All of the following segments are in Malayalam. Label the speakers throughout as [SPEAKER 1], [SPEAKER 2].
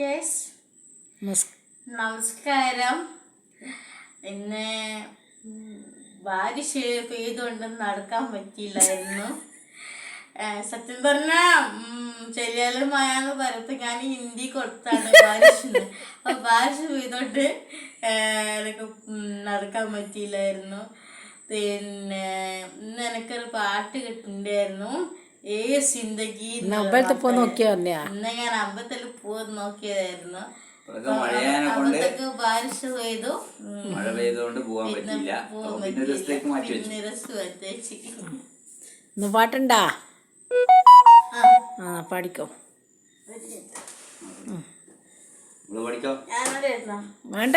[SPEAKER 1] കേസ്
[SPEAKER 2] നമസ്-
[SPEAKER 1] നമസ്കാരം. പിന്നെ ഭാര്യ ബാരിഷ് പെയ്തുകൊണ്ട് നടക്കാൻ പറ്റിയില്ലായിരുന്നു. സത്യം പറഞ്ഞ ചെറിയാലും മായാന്ന് പറയത്ത് ഞാൻ ഹിന്ദി കൊടുത്താണ് ബാരിഷിന് അപ്പൊ ബാരിഷ് പെയ്തോണ്ട് എനിക്ക് നടക്കാൻ പറ്റിയില്ലായിരുന്നു. പിന്നെ ഇന്ന് എനിക്കൊരു പാട്ട് കിട്ടുന്നുണ്ടായിരുന്നു ഏ സിന്ദഗി
[SPEAKER 2] ഇന്ന് അമ്പലത്തിൽ പോയി നോക്കിയാ
[SPEAKER 1] ഇന്ന് ഞാൻ അമ്പലത്തിൽ പോയി നോക്കിയതായിരുന്നു. ബാരിഷ് പെയ്തു.
[SPEAKER 3] മഴ പെയ്തുകൊണ്ട് പോവാൻ പിന്നെ ദിവസത്തേക്ക് മാറ്റി വെച്ചു.
[SPEAKER 2] ഇന്ന് പാട്ടുണ്ടാ?
[SPEAKER 1] ആ,
[SPEAKER 2] ആ പാടിക്കോ? വേണ്ട.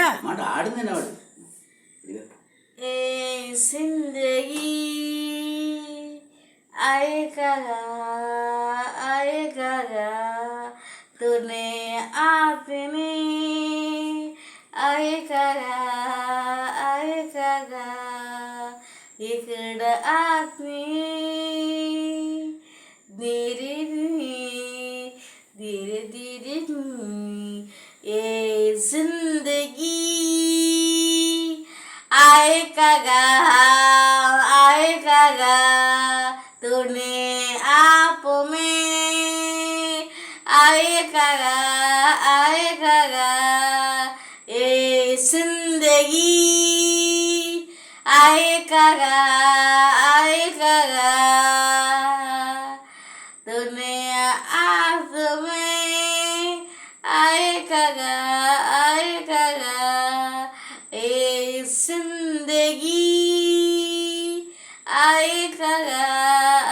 [SPEAKER 1] സിന്ദഗി इकड़ आपने धीरे धीरे धीरे ये जिंदगी आएगा आएगा तूने आप में आएगा आएगा ये जिंदगी आएगा आएगा दुनिया आप में आएगा आएगा ए ज़िंदगी आएगा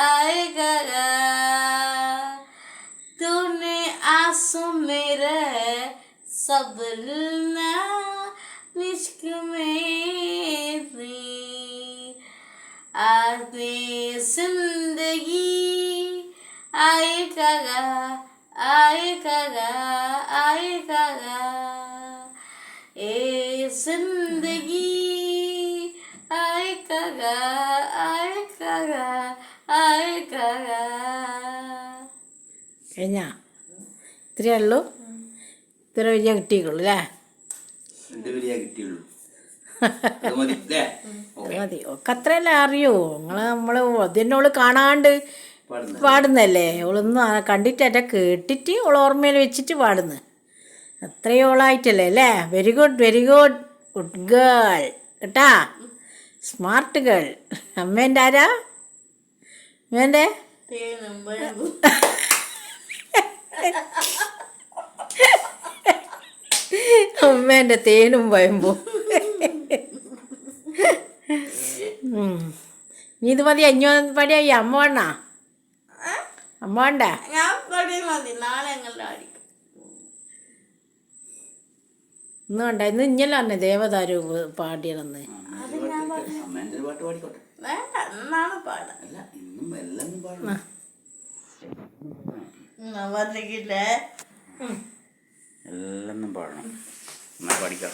[SPEAKER 1] आएगा तूने आँसू मेरे सब लुना निश्क में आते जिंदगी आएगा आएगा आएगा ए जिंदगी आएगा आएगा आएगा
[SPEAKER 2] കഴിഞ്ഞാ ഇത്രയേ ഉള്ളൂ ഇത്ര വലിയ കിട്ടിയുള്ളൂ അല്ലേ
[SPEAKER 3] രണ്ട് വലിയ കിട്ടിയുള്ളൂ അത് മതി.
[SPEAKER 2] ഒക്കെ അത്രയല്ലേ അറിയൂ. നിങ്ങൾ നമ്മൾ അതിനോൾ കാണാണ്ട് പാടുന്നല്ലേ. ഓളൊന്നും കണ്ടിട്ട് കണ്ടിട്ടല്ല കേട്ടിട്ട് ഓൾ ഓർമ്മയിൽ വെച്ചിട്ട് പാടുന്നു. അത്രയും ഓളായിട്ടല്ലേ അല്ലേ? Very good very good good girl കേട്ടാ? സ്മാർട്ട് ഗേൾ അമ്മേന്റെ ആരാ?
[SPEAKER 1] അമ്മേന്റെ?
[SPEAKER 2] അമ്മേന്റെ തേനും വയമ്പോ. നീ ഇത് മതി അഞ്ഞോ പടിയായി അമ്മ വേണ അമ്മ വേണ്ട? ഇന്ന് വേണ്ട? ഇന്ന് ഇഞ്ഞല്ലോ തന്നെ ദേവദാരു പാടിയതെന്ന്.
[SPEAKER 3] എല്ലാം പാടണം. എന്നാ പാടിക്കോട്ടെ
[SPEAKER 1] വേണ്ട എന്നാണ് പാടാൻ
[SPEAKER 3] അല്ല ഇന്നും എല്ലാം പാടണം
[SPEAKER 1] ഞാൻ പറഞ്ഞില്ലേ
[SPEAKER 3] എല്ലാം പാടണം എന്നാ പാടിക്കാം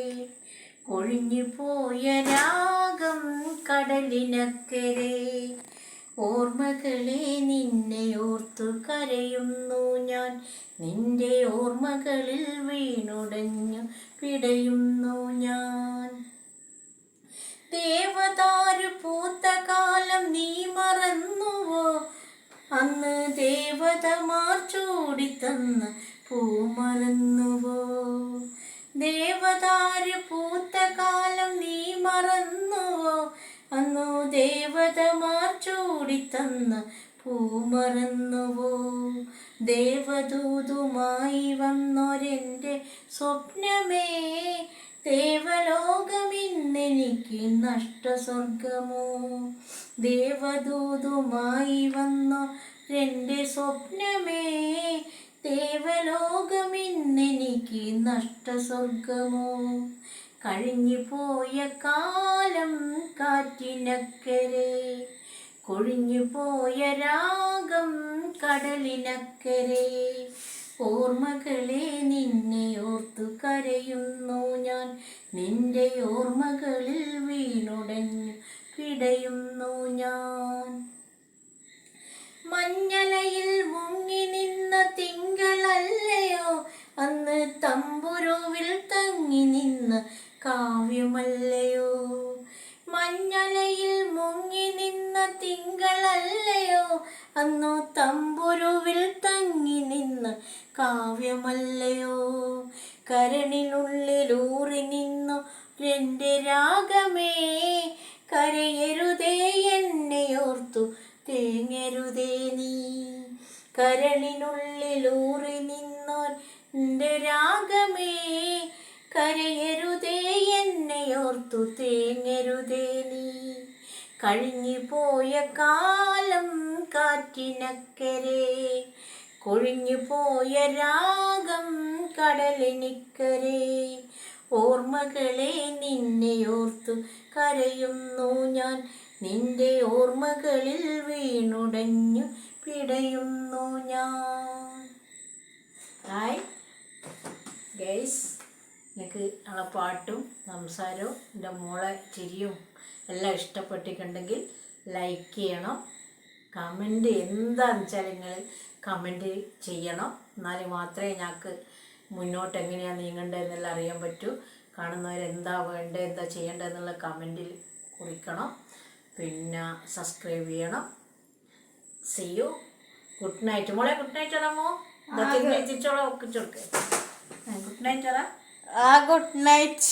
[SPEAKER 1] കൊഴിഞ്ഞു പോയ രാഗം കടലിനക്കരെ. ഓർമ്മകളെ നിന്നെ ഓർത്തു കരയുന്നു ഞാൻ. നിന്റെ ഓർമ്മകളിൽ വീണുടഞ്ഞു പിടയുന്നു ഞാൻ. ദേവതാരു പൂത്ത കാലം നീ മറന്നുവോ? അന്ന് ദേവതമാർ ചൂടിത്തന്ന് പൂ മറന്നുവോ ദേവതാരു പൂത്ത കാലം നീ മറന്നുവോ? അന്നു ദേവതമാർ ചൂടിത്തന്ന പൂ മറന്നുവോ? ദേവദൂതുമായി വന്നൊരെന്റെ സ്വപ്നമേ. ദേവലോകമിന്നെനിക്ക് നഷ്ടസ്വർഗമോ ദേവദൂതുമായി വന്നൊരെന്റെ സ്വപ്നമേ. ദേവലോകമിന്നെനിക്ക്
[SPEAKER 2] നഷ്ടസ്വർഗമോ കഴിഞ്ഞു പോയ കാലം കാറ്റിനക്കരെ. കൊഴിഞ്ഞു പോയ രാഗം കടലിനക്കരെ. ഓർമ്മകളെ നിന്നെ ഓർത്തു കരയുന്നു ഞാൻ. നിന്റെ ഓർമ്മകളിൽ നിന്ന കാവ്യമല്ലയോ മഞ്ഞലയിൽ മുങ്ങി നിന്ന തിങ്കളല്ലയോ അന്നു തമ്പുരുവിൽ തങ്ങി നിന്ന കാവ്യമല്ലയോ കരണിനുള്ളിലൂറി നിന്നു എന്റെ രാഗമേ കരയരുതേ എന്നെയോർത്തു തേങ്ങരുതേ നീ. കരളിനുള്ളിലൂറി നിന്നോൻ രാഗമേ കരയരുതേ എന്നെയോർത്തു തേങ്ങരുതേ നീ. കഴിഞ്ഞു പോയ കാലം കാറ്റിനക്കരെ. കൊഴിഞ്ഞു പോയ രാഗം കടലിനിക്കരെ. ഓർമ്മകളെ നിന്നെ ഓർത്തു കരയുന്നു ഞാൻ. നിന്റെ ഓർമ്മകളിൽ വീണുടഞ്ഞു പിടയുന്നു ഞാൻ. ഗൈസ് എനിക്ക് ആ പാട്ടും സംസാരവും എന്റെ മോളെ ചിരിയും എല്ലാം ഇഷ്ടപ്പെട്ടിട്ടുണ്ടെങ്കിൽ ലൈക്ക് ചെയ്യണം. കമന്റ് എന്താണെന്ന് വെച്ചാൽ നിങ്ങൾ കമന്റ് ചെയ്യണം. എന്നാൽ മാത്രമേ ഞങ്ങൾക്ക് മുന്നോട്ട് എങ്ങനെയാണ് നീങ്ങേണ്ടതെന്നെല്ലാം അറിയാൻ പറ്റൂ. കാണുന്നവരെന്താ വേണ്ടത് എന്താ ചെയ്യേണ്ടതെന്നുള്ള കമന്റിൽ കുറിക്കണം. പിന്നെ സബ്സ്ക്രൈബ് ചെയ്യണം. സി യു ഗുഡ് നൈറ്റ് മോളെ ഗുഡ് നൈറ്റ് ഇടാമോ ഒക്കെ ഒക്കിച്ചോൾക്ക് ഗുഡ് നൈറ്റ് ഇടാം
[SPEAKER 1] ആ ഗുഡ് നൈറ്റ്